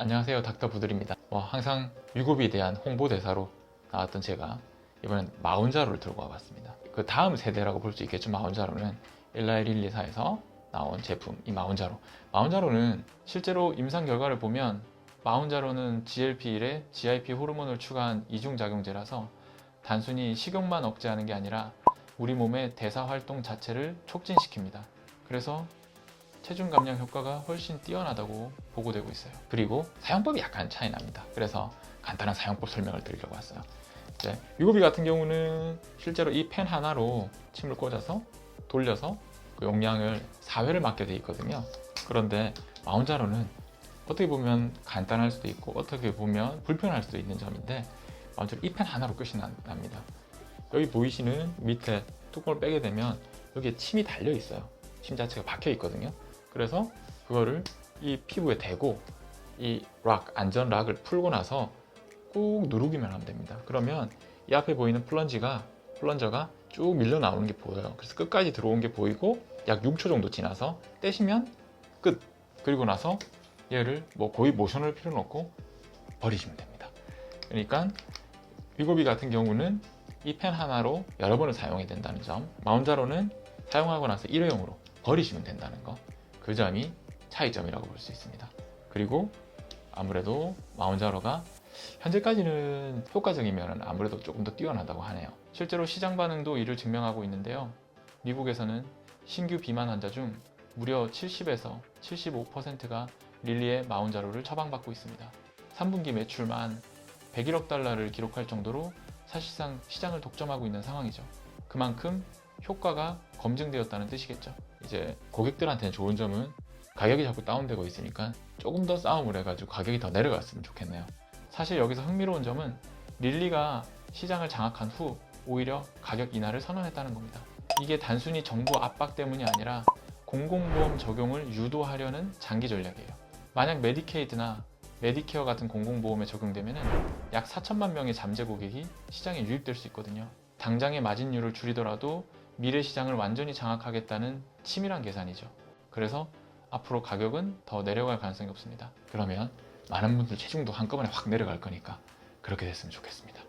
안녕하세요 닥터 부들입니다. 뭐 항상 위고비에 대한 홍보대사로 나왔던 제가 이번엔 마운자로를 들고 와봤습니다. 그 다음 세대라고 볼 수 있겠죠 마운자로는 일라이릴리사에서 나온 제품 이 마운자로. 마운자로는 실제로 임상 결과를 보면 마운자로는 GLP-1에 GIP 호르몬을 추가한 이중작용제라서 단순히 식욕만 억제하는 게 아니라 우리 몸의 대사 활동 자체를 촉진시킵니다. 그래서 체중 감량 효과가 훨씬 뛰어나다고 보고되고 있어요. 그리고 사용법이 약간 차이 납니다. 그래서 간단한 사용법 설명을 드리려고 왔어요. 이제 유고비 같은 경우는 실제로 이 펜 하나로 침을 꽂아서 돌려서 그 용량을 4회를 맞게 돼 있거든요. 그런데 마운자로는 어떻게 보면 간단할 수도 있고 어떻게 보면 불편할 수도 있는 점인데 마운자로 이 펜 하나로 끝이 나- 납니다. 여기 보이시는 밑에 뚜껑을 빼게 되면 여기에 침이 달려 있어요. 침 자체가 박혀 있거든요. 그래서 그거를 이 피부에 대고 이 락, 안전 락을 풀고 나서 꾹 누르기만 하면 됩니다. 그러면 이 앞에 보이는 플런지가 플런저가 쭉 밀려 나오는 게 보여요. 그래서 끝까지 들어온 게 보이고 약 6초 정도 지나서 떼시면 끝. 그리고 나서 얘를 뭐 거의 모션할 필요는 없고 버리시면 됩니다. 그러니까 위고비 같은 경우는 이 펜 하나로 여러 번을 사용해야 된다는 점, 마운자로는 사용하고 나서 일회용으로 버리시면 된다는 거. 그 점이 차이점이라고 볼 수 있습니다. 그리고 아무래도 마운자로가 현재까지는 효과적이면 아무래도 조금 더 뛰어나다고 하네요. 실제로 시장 반응도 이를 증명하고 있는데요. 미국에서는 신규 비만 환자 중 무려 70에서 75%가 릴리의 마운자로를 처방받고 있습니다. 3분기 매출만 101억 달러를 기록할 정도로 사실상 시장을 독점하고 있는 상황이죠. 그만큼 효과가 검증되었다는 뜻이겠죠. 이제 고객들한테는 좋은 점은 가격이 자꾸 다운되고 있으니까 조금 더 싸움을 해가지고 가격이 더 내려갔으면 좋겠네요. 사실 여기서 흥미로운 점은 릴리가 시장을 장악한 후 오히려 가격 인하를 선언했다는 겁니다. 이게 단순히 정부 압박 때문이 아니라 공공보험 적용을 유도하려는 장기 전략이에요. 만약 메디케이드나 메디케어 같은 공공보험에 적용되면 약 4천만 명의 잠재 고객이 시장에 유입될 수 있거든요. 당장의 마진율을 줄이더라도 미래 시장을 완전히 장악하겠다는 치밀한 계산이죠. 그래서 앞으로 가격은 더 내려갈 가능성이 없습니다. 그러면 많은 분들 체중도 한꺼번에 확 내려갈 거니까 그렇게 됐으면 좋겠습니다.